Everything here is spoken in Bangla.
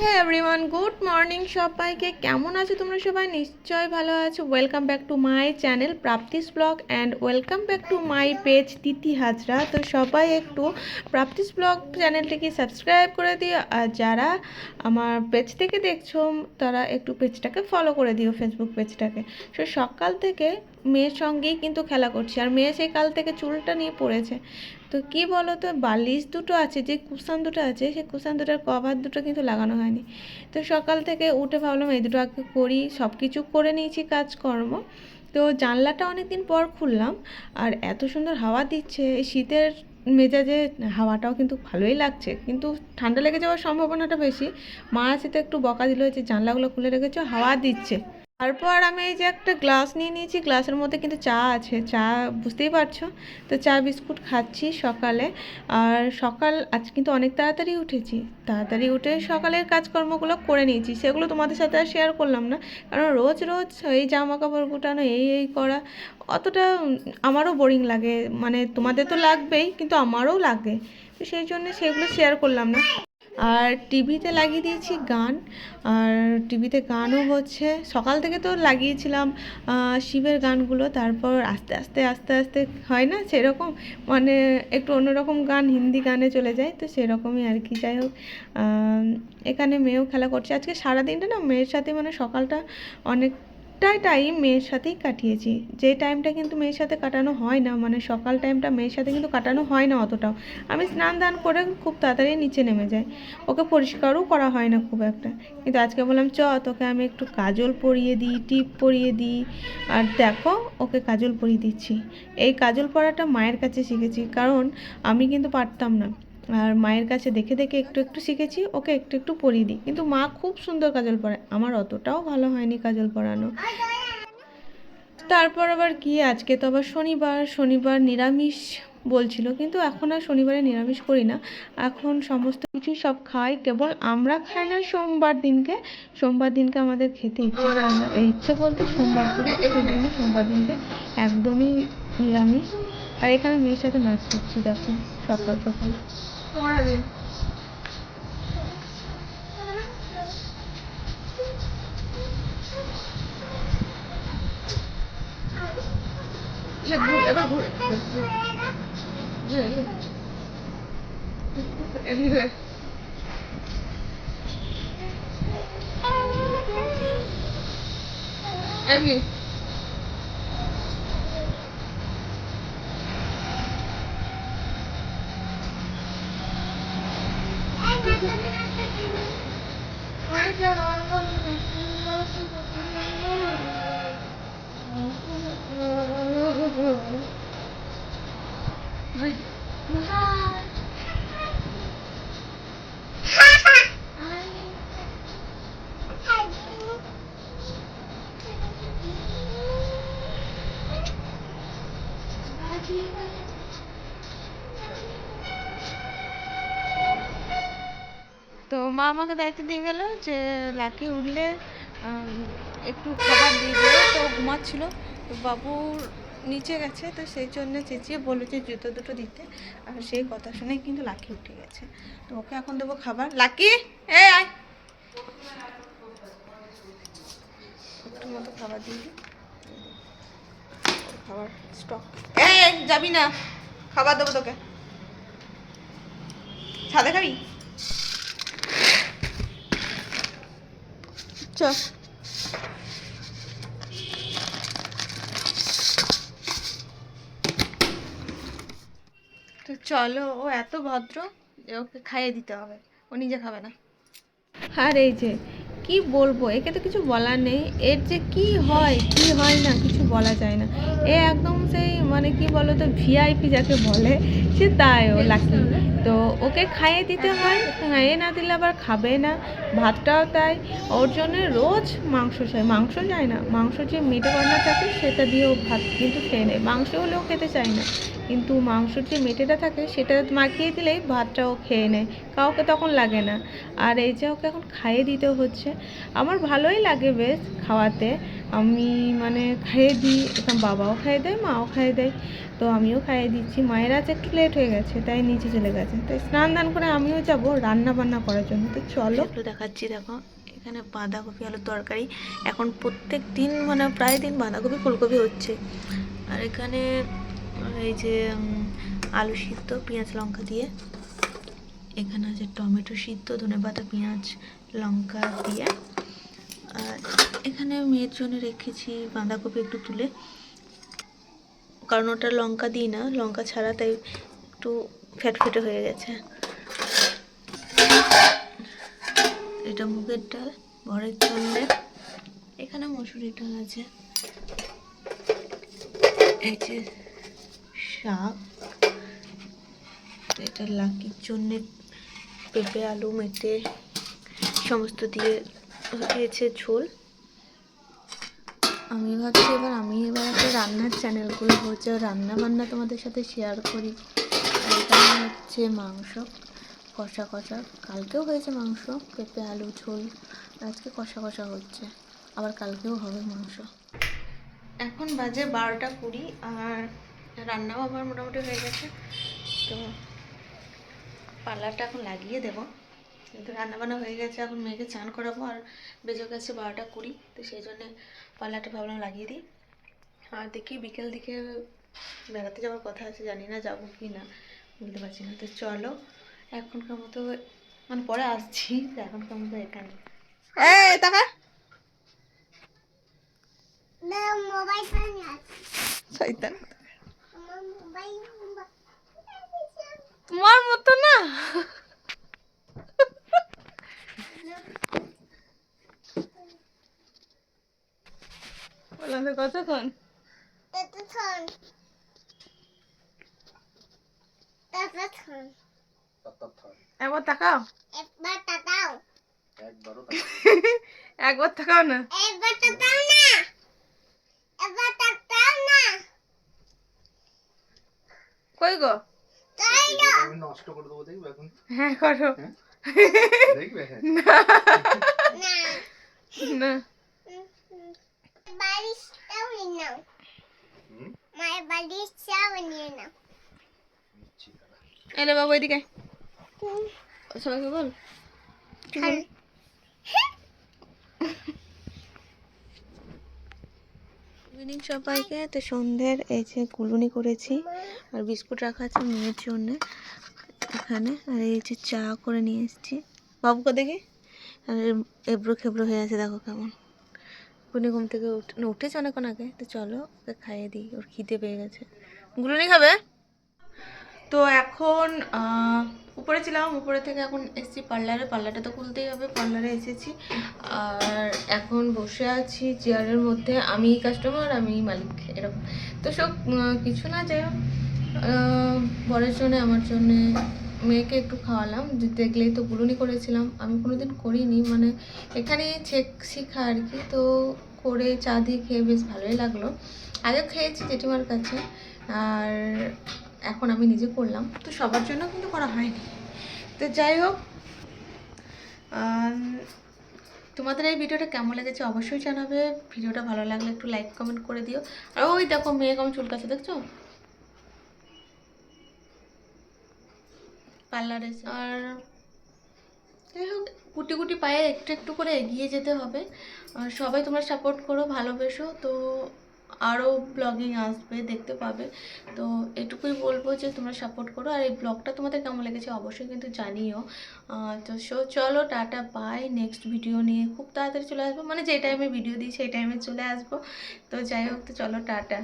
হ্যাঁ এভরিওয়ান গুড মর্নিং সবাইকে। কেমন আছো তোমরা সবাই? নিশ্চয়ই ভালো আছো। Welcome back to my channel Prapti's vlog and welcome back to my page Tithi Hazra তো সবাই একটু প্রাপ্তিস ব্লগ চ্যানেলটিকে সাবস্ক্রাইব করে দিও। আর যারা আমার পেজ থেকে দেখছ, তারা একটু পেজটাকে ফলো করে দিও ফেসবুক পেজটাকে সো সকাল থেকে মেয়ের সঙ্গেই কিন্তু খেলা করছি। আর মেয়ে সেই কাল থেকে চুলটা নিয়ে পড়েছে। তো কি বলো তো বালিশ দুটো আছে, যে কুশান দুটো আছে, সেই কুশান দুটোর কভার দুটো কিন্তু লাগানো হয়নি। তো সকাল থেকে উঠে ভাবলাম এই দুটো আগে করি সব কিছু করে নিয়েছি কাজকর্ম। তো জানলাটা অনেক দিন পর খুললাম, আর এত সুন্দর হাওয়া দিচ্ছে শীতের মেজাজে হাওয়াটাও কিন্তু ভালোই লাগছে। কিন্তু ঠান্ডা লেগে যাওয়ার সম্ভাবনাটা বেশি। মা তো একটু বকা দিল যে জানলাগুলো খুলে রেখেছো, হাওয়া দিচ্ছে। তারপর আমি এই যে একটা গ্লাস নিয়ে নিয়েছি। গ্লাসের মধ্যে কিন্তু চা আছে। চা বুঝতেই পারছ? তো চা, বিস্কুট খাচ্ছি সকালে। আর সকাল, আজ কিন্তু অনেক তাড়াতাড়ি উঠেছি। তাড়াতাড়ি উঠে সকালের কাজকর্মগুলো করে নিয়েছি। সেগুলো তোমাদের সাথে আর শেয়ার করলাম না। কারণ রোজ রোজ এই জামা কাপড় গুটানো, এই এই করা অতটা আমারও বোরিং লাগে। মানে তোমাদের তো লাগবেই, কিন্তু আমারও লাগে। তো সেই জন্য সেগুলো শেয়ার করলাম না। আর টিভিতে লাগিয়ে দিয়েছি গান। আর টিভিতে গানও হচ্ছে। সকাল থেকে তো লাগিয়েছিলাম শিবের গানগুলো। তারপর আস্তে আস্তে আস্তে আস্তে হয় না সেরকম? মানে একটু অন্যরকম গান, হিন্দি গানে চলে যায়, তো সেরকমই আর কি। যাই হোক এখানে মেয়েও খেলা করছে। আজকে সারাদিনটা না মেয়ের সাথে মানে সকালটা অনেকটাই টাইম মেয়ের সাথেই কাটিয়েছি। যে টাইমটা কিন্তু মেয়ের সাথে কাটানো হয় না মানে সকাল টাইমটা মেয়ের সাথে কিন্তু কাটানো হয় না অতটাও। আমি স্নান দান করে খুব তাড়াতাড়ি নিচে নেমে যাই। ওকে পরিষ্কারও করা হয় না খুব একটা। কিন্তু আজকে বললাম, চ, তোকে আমি একটু কাজল পরিয়ে দিই, টিপ পরিয়ে দিই। আর দেখো, ওকে কাজল পরিয়ে দিচ্ছি। এই কাজল পরাটা মায়ের কাছে শিখেছি। কারণ আমি কিন্তু পারতাম না। আর মায়ের কাছে দেখে দেখে একটু একটু শিখেছি, ওকে একটু একটু পরিয়ে দিই। কিন্তু মা খুব সুন্দর কাজল পরায়। আমার অতটাও ভালো হয়নি কাজল পরানো। তারপর আবার কি, আজকে তো আবার শনিবার। শনিবার নিরামিষ বলছিল, কিন্তু এখন আর শনিবারে নিরামিষ করি না। এখন সমস্ত কিছুই সব খাই, কেবল আমরা খাই না সোমবার দিনকে। সোমবার দিনকে আমাদের খেতে ইচ্ছে করে না। ইচ্ছে বলতে সোমবার করি জন্য সোমবার দিনকে একদমই নিরামিষ। আর এখানে মেয়ের সাথে নাচ করছি, দেখো, সকাল সকাল। 啥东西？你别别别别别，哎哎哎哎哎！তো মা আমাকে দায়িত্ব দিয়ে গেল যে লাকি উঠলে একটু খাবার দিয়ে দিও। তো ঘুমাচ্ছিল। তো বাবুর নিচে গেছে, তো সেই জন্য চেঁচিয়ে বলল যে জুতো দুটো দিতে। আর সেই কথা শুনে কিন্তু লাকি উঠে গেছে। তো ওকে এখন দেবো খাবার। লাকি, এ আয়। একটু মতো খাবার দিয়ে দিই খাবার স্টক এই যাবি না। খাবার দেবো তোকে। ছাদে খাবি? চ চলো, ও এত ভদ্র ওকে খাইয়ে দিতে হবে। ও নিজে খাবে না। আর এই যে, কি বলব, একে তো কিছু বলার নেই। এর যে কি হয় কি হয় না, কিছু বলা যায় না। এ একদম সেই মানে কি বলো তো ভিআইপি যাকে বলে, সে তাই ও লাকি তো ওকে খাইয়ে দিতে হয়, খাইয়ে না দিলে আবার খাবে না। ভাতটাও তাই। ওর জন্য রোজ মাংস চাই। মাংস চায় না, মাংস যে মেটে রান্না থাকে, সেটা দিয়ে ও ভাত কিন্তু খেয়ে নেয়। মাংস হলেও খেতে চায় না। কিন্তু মাংসর যে মেটেটা থাকে, সেটা মাখিয়ে দিলেই ভাতটাও খেয়ে নেয়। কাউকে তখন লাগে না। আর এই যে ওকে এখন খাইয়ে দিতে হচ্ছে, আমার ভালোই লাগে বেশ খাওয়াতে। আমি মানে খাইয়ে দিই, এখন বাবাও খাইয়ে দেয়, মাও খাইয়ে দেয়। তো আমিও খাইয়ে দিচ্ছি। মায়ের আজ একটু লেট হয়ে গেছে, তাই নিচে চলে গেছে। তাই স্নান দান করে আমিও যাব রান্না বান্না করার জন্য। তো চলো। একটু দেখাচ্ছি, দেখো, এখানে বাঁধাকপি, আলুর তরকারি। এখন প্রত্যেক দিন মানে প্রায় দিন বাঁধাকপি, ফুলকপি হচ্ছে। আর এখানে এই যে আলু সিদ্ধ, পেঁয়াজ লঙ্কা দিয়ে। এখানে আছে টমেটো সিদ্ধ ধনেপাতা পেঁয়াজ লঙ্কা দিয়ে। আর এখানে মেয়ের জন্য রেখেছি বাঁধাকপি একটু তুলে। কারণ ওটা লঙ্কা দিই না, লঙ্কা ছাড়া তাই একটু ফ্যাটফেটে হয়ে গেছে। এটা মুগের ডাল ঘরের জন্য। এখানে মসুরির ডাল আছে। এই যে শাক। এটা লাকির জন্যে পেঁপে, আলু মেটে সমস্ত দিয়ে দিয়েছে ঝোল। আমি ভাবছি এবার আমি এবার একটা রান্নার চ্যানেল খুলবো, যে রান্না বান্না তোমাদের সাথে শেয়ার করি। এখানে হচ্ছে মাংস, কষা কষা। কালকেও হয়েছে মাংস, পেঁপে, আলু, ঝোল। আজকে কষা কষা হচ্ছে, আবার কালকেও হবে মাংস। এখন বাজে বারোটা কুড়ি আর রান্নাও আমার মোটামুটি হয়ে গেছে। তো পার্লারটা এখন লাগিয়ে দেবো। কিন্তু রান্নাবান্না হয়ে গেছে এখন মেয়েকে চান করাবো আর বেজে গেছে বারোটা কুড়ি তো সেই জন্যে পার্লারটা ভাবলাম লাগিয়ে দিই। আর দেখি বিকেল দিকে বেড়াতে যাওয়ার কথা আছে জানি না যাব কি না বুঝতে পারছি না। তো চলো এখনকার মতো মানে পরে আসছি তো এখনকার মতো এখানে মোবাইল ফোন আছে শয়তান আমার মোবাইল তোমার মতো না বললাম তো কতক্ষণ? একবার তাকাও। একবার তাকাও। একবার তাকাও না। একবার তাকাও না। একবার তাকাও না। কই গো? নষ্ট করে দেবো দেখবে এখন? হ্যাঁ করো। দেখবে হ্যাঁ। না। বালিশটাও নিয়ে নাও? মায়ের বালিশটাও নিয়ে নাও এলে বাবু এদিকে। সবাইকে বল। কি ইভিনিং সবাইকে। তো সন্ধ্যের এই যে কুলুনি করেছি আর বিস্কুট রাখা আছে মেয়ের জন্য এখানে। আর এই যে চা করে নিয়ে এসেছি। বাবুকে দেখি? আর এবড়ো খেবড়ো হয়ে আছে, দেখো কেমন। কুনি ঘুম থেকে উঠে উঠেছে অনেকক্ষণ আগে। তো চলো ওকে খাইয়ে দিই। ওর খিদে পেয়ে গেছে। গুলুনি খাবে? তো এখন উপরে ছিলাম, উপরে থেকে এখন এসেছি পার্লারে। পার্লারটা তো খুলতেই হবে, পার্লারে এসেছি। আর এখন বসে আছি চেয়ারের মধ্যে। আমি কাস্টমার আমি মালিক, এরকম। তো সব কিছু না, যাই হোক। বরের জন্য, আমার জন্য মেয়েকে একটু খাওয়ালাম। দেখলেই তো গুলুনি করেছিলাম। আমি কোনোদিন করিনি মানে এখানে ছেক শিখা আর কি। তো করে চা দিয়ে খেয়ে বেশ ভালোই লাগল। আগে খেয়েছি জেঠিমার কাছে। আর এখন আমি নিজে করলাম তো সবার জন্য কিন্তু করা হয়নি। তো যাই হোক তোমাদের এই ভিডিওটা কেমন লেগেছে অবশ্যই জানাবে। ভিডিওটা ভালো লাগলে একটু লাইক কমেন্ট করে দিও। আর ওই দেখো মেয়ে কেমন চুলকাছে দেখছ? পার্লারে আর যাই হোক গুটি গুটি পায়ে একটু একটু করে এগিয়ে যেতে হবে। আর সবাই তোমরা সাপোর্ট করো ভালোবেসো। তো আরও ব্লগিং আসবে, দেখতে পাবে। তো এটুকুই বলব যে, তোমরা সাপোর্ট করো। আর এই ব্লগটা তোমাদের কেমন লেগেছে অবশ্যই কিন্তু জানিও। তো সো চলো, টাটা বাই নেক্সট ভিডিও নিয়ে খুব তাড়াতাড়ি চলে আসব। মানে যে টাইমে ভিডিও দিই, সেই টাইমে চলে আসব। তো যাই হোক, তো চলো, টাটা।